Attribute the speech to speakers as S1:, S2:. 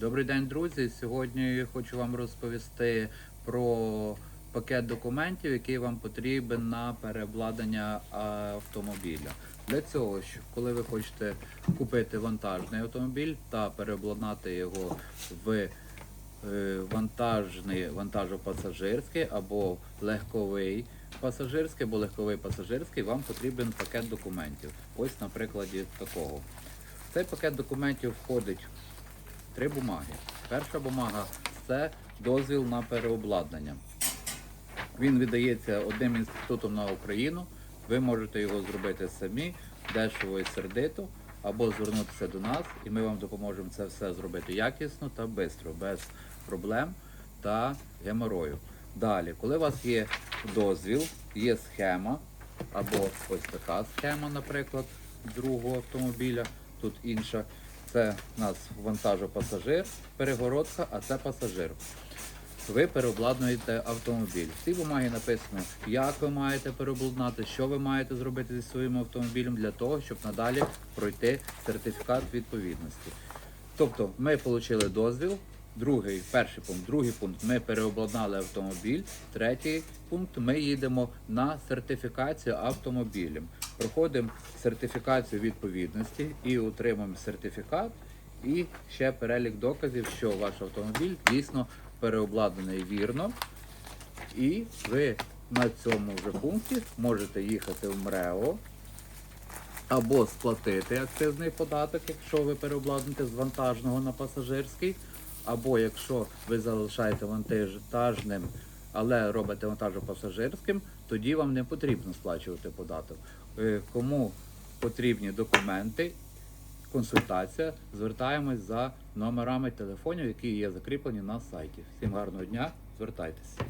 S1: Добрий день, друзі. Сьогодні хочу вам розповісти про пакет документів, який вам потрібен на переобладнання автомобіля. Для цього, коли ви хочете купити вантажний автомобіль та переобладнати його в е, вантажний вантажопасажирський або легковий пасажирський або легковий пасажирський, вам потрібен пакет документів. Ось на прикладі такого. Цей пакет документів входить три бумаги. Перша бумага це дозвіл на переобладнання. Він видається одним інститутом на Україну. Ви можете його зробити самі, дешево і сердито, або звернутися до нас, і ми вам допоможемо це все зробити якісно та швидко, без проблем та геморою. Далі, коли у вас є дозвіл, є схема, або ось така схема, наприклад, другого автомобіля, тут інша. Це у нас вантажопасажир, перегородка, а це пасажир. Ви переобладнуєте автомобіль. В цій бумагі написано, як ви маєте переобладнати, що ви маєте зробити зі своїм автомобілем для того, щоб надалі пройти сертифікат відповідності. Тобто ми отримали дозвіл. Другий, перший пункт, другий пункт ми переобладнали автомобіль. Третій пункт ми їдемо на сертифікацію автомобілем. Проходимо сертифікацію відповідності і отримуємо сертифікат і ще перелік доказів, що ваш автомобіль дійсно переобладнаний вірно. І ви на цьому вже пункті можете їхати в МРЕО або сплатити акцизний податок, якщо ви переобладнаєте з вантажного на пасажирський, або якщо ви залишаєте вантажним, але робите вантажопасажирським, тоді вам не потрібно сплачувати податок. Е, Кому потрібні документи, консультація, звертаємось за номерами телефонів, які є закріплені на сайті. Всім гарного дня, звертайтеся.